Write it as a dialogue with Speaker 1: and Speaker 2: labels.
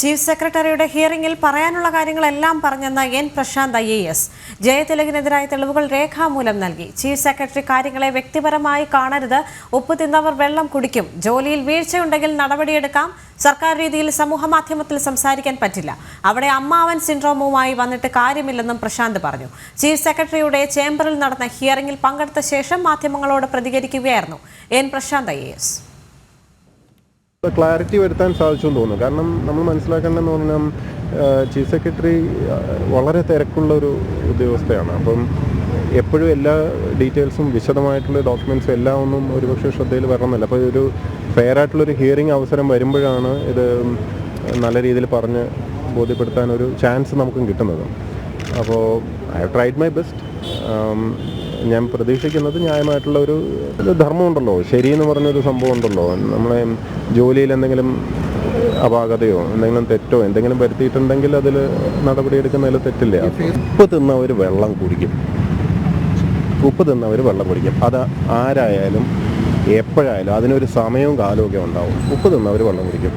Speaker 1: Chief സെക്രട്ടറിയുടെ ഹിയറിംഗിൽ പറയാനുള്ള കാര്യങ്ങളെല്ലാം പറഞ്ഞെന്ന N Prashanth I A S. ജയതിലകിനെതിരായ തെളിവുകൾ രേഖാമൂലം നൽകി. ചീഫ് സെക്രട്ടറി കാര്യങ്ങളെ വ്യക്തിപരമായി കാണരുത് ഉപ്പ് തിന്നവർ വെള്ളം കുടിക്കും ജോലിയിൽ വീഴ്ചയുണ്ടെങ്കിൽ നടപടിയെടുക്കാം സർക്കാർ രീതിയിൽ സമൂഹമാധ്യമത്തിൽ സംസാരിക്കാൻ പറ്റില്ല. അവിടെ അമ്മാവൻ സിൻഡ്രോമുമായി വന്നിട്ട് കാര്യമില്ലെന്നും പ്രശാന്ത് പറഞ്ഞു. ചീഫ് സെക്രട്ടറിയുടെ ചേംബറിൽ നടന്ന ഹിയറിംഗിൽ പങ്കെടുത്ത ശേഷം മാധ്യമങ്ങളോട് പ്രതികരിക്കുകയായിരുന്നു N Prashanth I S.
Speaker 2: Clarity വരുത്താൻ സാധിച്ചു എന്ന് തോന്നുന്നു. കാരണം നമ്മൾ മനസ്സിലാക്കേണ്ടതെന്ന് പറഞ്ഞാൽ ചീഫ് സെക്രട്ടറി വളരെ തിരക്കുള്ള ഒരു ഉദ്യോഗസ്ഥയാണ്. അപ്പം എപ്പോഴും എല്ലാ ഡീറ്റെയിൽസും വിശദമായിട്ടുള്ള ഡോക്യുമെന്റ്സും എല്ലാം ഒന്നും ഒരുപക്ഷെ ശ്രദ്ധയിൽ വരണമെന്നില്ല. അപ്പോൾ ഒരു ഫെയർ ആയിട്ടുള്ളൊരു ഹിയറിംഗ് അവസരം വരുമ്പോഴാണ് ഇത് നല്ല രീതിയിൽ പറഞ്ഞ് ബോധ്യപ്പെടുത്താൻ ഒരു ചാൻസ് നമുക്കും കിട്ടുന്നത്. അപ്പോൾ I have tried my best ഞാൻ പ്രതീക്ഷിക്കുന്നത് ന്യായമായിട്ടുള്ള ഒരു ധർമ്മമുണ്ടല്ലോ. ശരി എന്ന് പറഞ്ഞൊരു സംഭവം ഉണ്ടല്ലോ നമ്മളെ ജോലിയിൽ എന്തെങ്കിലും അപാകതയോ എന്തെങ്കിലും തെറ്റോ എന്തെങ്കിലും വരുത്തിയിട്ടുണ്ടെങ്കിൽ അതിൽ നടപടിയെടുക്കുന്നതിൽ തെറ്റില്ല. ഉപ്പ് തിന്നവർ വെള്ളം കുടിക്കും. ഉപ്പ് തിന്നവർ വെള്ളം കുടിക്കും. അത് ആരായാലും എപ്പോഴായാലും അതിനൊരു സമയവും കാലവും ഒക്കെ ഉണ്ടാവും. ഉപ്പ് തിന്നവർ വെള്ളം കുടിക്കും.